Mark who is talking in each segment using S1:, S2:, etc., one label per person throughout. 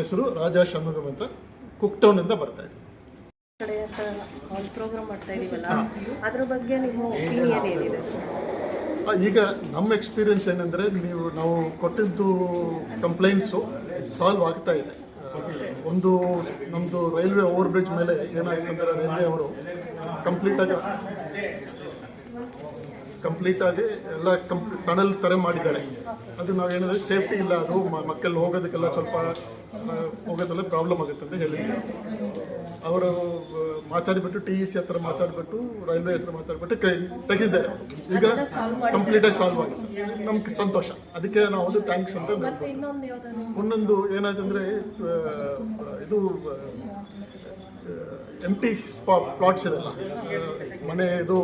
S1: ಹೆಸರು ರಾಜಾ ಷಣ್ಮುಖಂ ಅಂತ ಬರ್ತಾ ಇದೆ.
S2: ಕಡೆ ಅಂತ ಒಂದು ಪ್ರೋಗ್ರಾಮ್ ಮಾಡ್ತಾ ಇದೀವಲ್ಲ? ಅದ್ರ ಬಗ್ಗೆ ನಿಮ್ಮ ಒಪಿನಿಯನ್ ಏನಿದೆ ಸರ್
S1: ಆ, ಈಗ ನಮ್ಮ ಎಕ್ಸ್ಪೀರಿಯನ್ಸ್ ಏನಂದರೆ ನೀವು ನಾವು ಕೊಟ್ಟಿದ್ದು ಕಂಪ್ಲೇಂಟ್ಸು ಸಾಲ್ವ್ ಆಗ್ತಾ ಇದೆ. ಒಂದು ನಮ್ಮದು ರೈಲ್ವೆ ಓವರ್ ಬ್ರಿಡ್ಜ್ ಮೇಲೆ ಏನಾಯ್ತು ಅಂದರೆ ರೈಲ್ವೆ ಅವರು ಕಂಪ್ಲೀಟಾಗಿ ಕಂಪ್ಲೀಟಾಗಿ ಎಲ್ಲ ಕಂಪ್ ಟನಲ್ ಥರ ಮಾಡಿದ್ದಾರೆ. ಅದು ನಾವು ಏನಂದ್ರೆ ಸೇಫ್ಟಿ ಇಲ್ಲ ಅದು ಮಕ್ಕಳು ಹೋಗೋದಕ್ಕೆಲ್ಲ ಸ್ವಲ್ಪ ಹೋಗೋದೆಲ್ಲ ಪ್ರಾಬ್ಲಮ್ ಆಗುತ್ತೆ ಅಂತ ಹೇಳಿದ್ರು ಅವರು ಮಾತಾಡಿಬಿಟ್ಟು ಟಿ ಇ ಸಿ ಹತ್ರ ಮಾತಾಡಿಬಿಟ್ಟು ರೈಲ್ವೆ ಹತ್ರ ಮಾತಾಡಿಬಿಟ್ಟು ಕೈ ತೆಗೆದಿದ್ದಾರೆ ಈಗ ಕಂಪ್ಲೀಟಾಗಿ ಸಾಲ್ವ್ ಆಗಿದೆ. ನಮ್ಗೆ ಸಂತೋಷ. ಅದಕ್ಕೆ ನಾವು ಅದು ಥ್ಯಾಂಕ್ಸ್ ಅಂತ.
S2: ಇನ್ನೊಂದು
S1: ಏನಾಯ್ತಂದ್ರೆ ಇದು ಎಂ ಟಿ ಸ್ಪಾ ಪ್ಲಾಟ್ಸ್ ಇದೆಲ್ಲ ಮನೆ ಇದು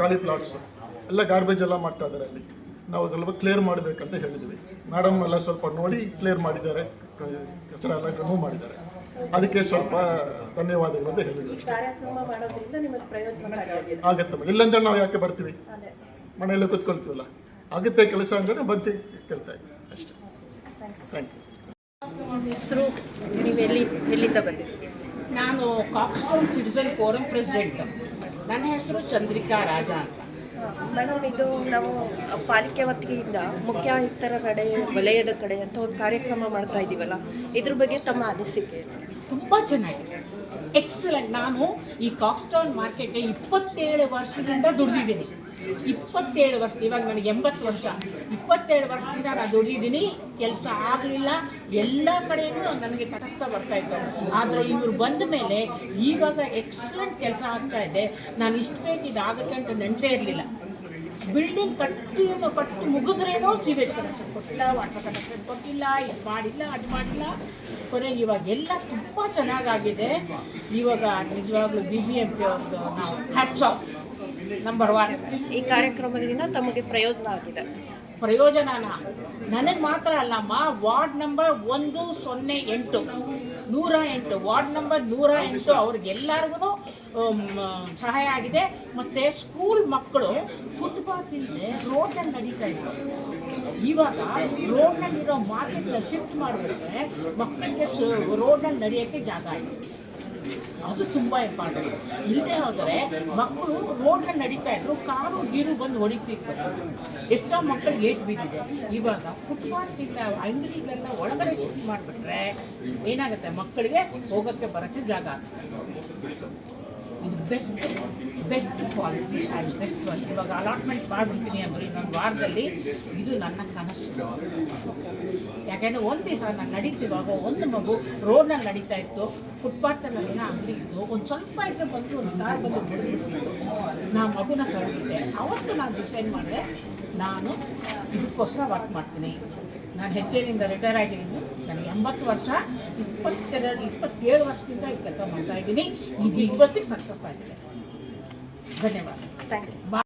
S1: ಖಾಲಿ ಪ್ಲಾಟ್ಸ್. ಎಲ್ಲ ಗಾರ್ಬೇಜ್ ಎಲ್ಲ ಮಾಡ್ತಾ ಇದ್ದಾರೆ ಅಲ್ಲಿ. ನಾವು ಸ್ವಲ್ಪ ಕ್ಲಿಯರ್ ಮಾಡಬೇಕಂತ ಹೇಳಿದ್ವಿ. ಮೇಡಮ್ ಎಲ್ಲ ಸ್ವಲ್ಪ ನೋಡಿ ಕ್ಲಿಯರ್ ಮಾಡಿದ್ದಾರೆ. ಕಚರ ಎಲ್ಲ ರಿಮೂವ್ ಮಾಡಿದ್ದಾರೆ. ಅದಕ್ಕೆ ಸ್ವಲ್ಪ ಧನ್ಯವಾದಗಳು ಅಂತ ಹೇಳಿದ್ವಿ
S2: ಈ ಕಾರ್ಯಕ್ರಮ ಮಾಡೋದ್ರಿಂದ ನಿಮಗೆ ಪ್ರಯೋಜನಕಾರಿಯಾಗಿದೆ
S1: ಆಗತ್ತೆ. ಮೇಡಮ್. ಇಲ್ಲಂದ್ರೆ ನಾವು ಯಾಕೆ ಬರ್ತೀವಿ?
S2: ಅದೇ.
S1: ಮನೆಯಲ್ಲೇ ಕೂತ್ಕೊಳ್ತೀವಲ್ಲ? ಆಗುತ್ತೆ ಕೆಲಸ ಅಂದ್ರೆ ಬಂದು ಕೇಳ್ತಾ ಇದ್ವಿ. ಅಷ್ಟೇ.
S2: ಥ್ಯಾಂಕ್ ಯು
S1: ಥ್ಯಾಂಕ್ ಯು
S2: ನಿಮ್ಮ ಹೆಸರು ನೀವು ಎಲ್ಲಿ ಎಲ್ಲಿಂದ ಬಂದಿರಿ?
S3: ನಾನು ಕಾಕ್ಸ್ಟೌನ್ ಸಿಟಿಸನ್ ಫೋರಂ ಪ್ರೆಸಿಡೆಂಟ್ ನನ್ನ ಹೆಸರು ಚಂದ್ರಿಕಾ ರಾಜ ಅಂತ.
S2: ಮೇಡಮ್, ಇದು ನಾವು ಪಾಲಿಕೆ ವತಿಯಿಂದ ಮುಖ್ಯ ಆಯುಕ್ತರ ಕಡೆ, ವಲಯದ ಕಡೆ ಅಂತ ಒಂದು ಕಾರ್ಯಕ್ರಮ ಮಾಡ್ತಾ ಇದ್ದೀವಲ್ಲ ಇದ್ರ ಬಗ್ಗೆ ತಮ್ಮ ಅನಿಸಿಕೆ?
S3: ತುಂಬ ಚೆನ್ನಾಗಿದೆ. ಎಕ್ಸಲೆಂಟ್ ನಾನು ಈ ಕಾಕ್ಸ್ಟೌನ್ ಮಾರ್ಕೆಟ್ಗೆ ಇಪ್ಪತ್ತೇಳು ವರ್ಷದಿಂದ ದುಡಿದಿದ್ದೀನಿ. ಇಪ್ಪತ್ತೇಳು ವರ್ಷ, ಇವಾಗ ನನಗೆ ಎಂಬತ್ತು ವರ್ಷ. ಇಪ್ಪತ್ತೇಳು ವರ್ಷದಿಂದ ನಾನು ದುಡಿದೀನಿ, ಕೆಲಸ ಆಗಲಿಲ್ಲ, ಎಲ್ಲ ಕಡೆಯೂ ನನಗೆ ತಟಸ್ಥ ಬರ್ತಾ ಇತ್ತು. ಆದರೆ ಇವರು ಬಂದ ಮೇಲೆ ಇವಾಗ ಎಕ್ಸಲೆಂಟ್ ಕೆಲಸ ಆಗ್ತಾ ಇದೆ. ನಾನು ಇಷ್ಟು ಬೇಗ ಇದಾಗುತ್ತೆ ಅಂತ ನೆನಸೇ ಇರಲಿಲ್ಲ. ಬಿಲ್ಡಿಂಗ್ ಕಟ್ಟಿ ಕಟ್ಟಿ ಮುಗಿದ್ರೇನೋ ಸಿವೇಜ್ ಕನೆಕ್ಷನ್ ಕೊಟ್ಟಿಲ್ಲ, ವಾಟರ್ ಕನೆಕ್ಷನ್ ಕೊಟ್ಟಿಲ್ಲ, ಇದು ಮಾಡಿಲ್ಲ, ಅದು ಮಾಡಿಲ್ಲ. ಕೊನೆಗೆ ಇವಾಗ ಎಲ್ಲ ತುಂಬ ಚೆನ್ನಾಗಾಗಿದೆ. ಇವಾಗ ನಿಜವಾಗ್ಲೂ ಬಿ ಜಿ ಎಂ ಪಿ ಅವ್ರದ್ದು ನಾವು ಹ್ಯಾಟ್ಸ್ ಆಫ್ ನಂಬರ್ ಒನ್
S2: ಈ ಕಾರ್ಯಕ್ರಮದಿಂದ ತಮಗೆ ಪ್ರಯೋಜನ ಆಗಿದೆ.
S3: ಪ್ರಯೋಜನನ? ನನಗೆ ಮಾತ್ರ ಅಲ್ಲಮ್ಮ ವಾರ್ಡ್ ನಂಬರ್ ಒಂದು, ಸೊನ್ನೆ, ಎಂಟು. ನೂರ ಎಂಟು. ವಾರ್ಡ್ ನಂಬರ್ ನೂರ ಎಂಟು ಅವ್ರಿಗೆಲ್ಲರಿಗೂ ಸಹಾಯ ಆಗಿದೆ. ಮತ್ತು ಸ್ಕೂಲ್ ಮಕ್ಕಳು ಫುಟ್ಪಾತ್ ಇಲ್ಲದೆ ರೋಡಲ್ಲಿ ನಡೀತಾ ಇದ್ರು. ಇವಾಗ ರೋಡ್ನಲ್ಲಿರೋ ಮಾರ್ಕೆಟ್ನ ಶಿಫ್ಟ್ ಮಾಡಿದ್ರೆ ಮಕ್ಕಳಿಗೆ ರೋಡ್ನಲ್ಲಿ ನಡೆಯೋಕ್ಕೆ ಜಾಗ ಆಯಿತು ಅದು ತುಂಬ ಇಂಪಾರ್ಟೆಂಟ್ ಇಲ್ಲದೆ ಹೋದರೆ ಮಕ್ಕಳು ರೋಡ್ನಲ್ಲಿ ನಡೀತಾ ಇದ್ರು, ಕಾರು, ಗೀರು ಬಂದು ಹೊಡಿತಿತ್ತು. ಎಷ್ಟೋ ಮಕ್ಕಳಿಗೆ ಏಟ್ ಬಿದ್ದಿದೆ. ಇವಾಗ ಫುಟ್ಪಾತ್ನಿಂದ ಅಂಗಡಿಗಳೆಲ್ಲ ಒಳಗಡೆ ಶಿಫ್ಟ್ ಮಾಡಿಬಿಟ್ರೆ ಏನಾಗುತ್ತೆ? ಮಕ್ಕಳಿಗೆ ಹೋಗೋಕ್ಕೆ ಬರೋಕ್ಕೆ ಜಾಗ ಆಗುತ್ತೆ ಇದು best best quality and best one ಇವಾಗ ಅಲಾಟ್ಮೆಂಟ್ ಮಾಡಿಬಿಡ್ತೀನಿ ಅಂದರೆ ಇನ್ನೊಂದು ವಾರದಲ್ಲಿ ಇದು ನನ್ನ ಕನಸು. ಯಾಕೆಂದರೆ ಒಂದು ದಿವಸ ನಾನು ನಡೀತಿವಾಗ ಒಂದು ಮಗು ರೋಡ್ನಲ್ಲಿ ನಡೀತಾ ಇತ್ತು ಫುಟ್ಪಾತಲ್ಲೆಲ್ಲ ಅಂಗಡಿ ಇತ್ತು, ಒಂದು ಸ್ವಲ್ಪ ಇದ್ರೆ ಬಂದು ಒಂದು ಕಾರ್ ಬಂದು ಬಿಡ್ತಿತ್ತು ನಾ ಮಗುನ ಕಳೆದಿದ್ದೆ. ಅವತ್ತು ನಾನು ಡಿಸೈಡ್ ಮಾಡಿದೆ, ನಾನು ಇದಕ್ಕೋಸ್ಕರ ವರ್ಕ್ ಮಾಡ್ತೀನಿ. ನಾನು ಹೆಚ್ಚಿನಿಂದ ರಿಟೈರ್ ಆಗಿದ್ದೀನಿ. ನನಗೆ ಎಂಬತ್ತು ವರ್ಷ ಇಪ್ಪತ್ತೆರಡು ಇಪ್ಪತ್ತೇಳು ವರ್ಷದಿಂದ ಈ ಕೆಲಸ ಮಾಡ್ತಾ ಇದ್ದೀನಿ. ಇದು ಇವತ್ತಿಗೆ ಸಕ್ಸಸ್ ಆಗಿದೆ. ಧನ್ಯವಾದ.
S2: Thank you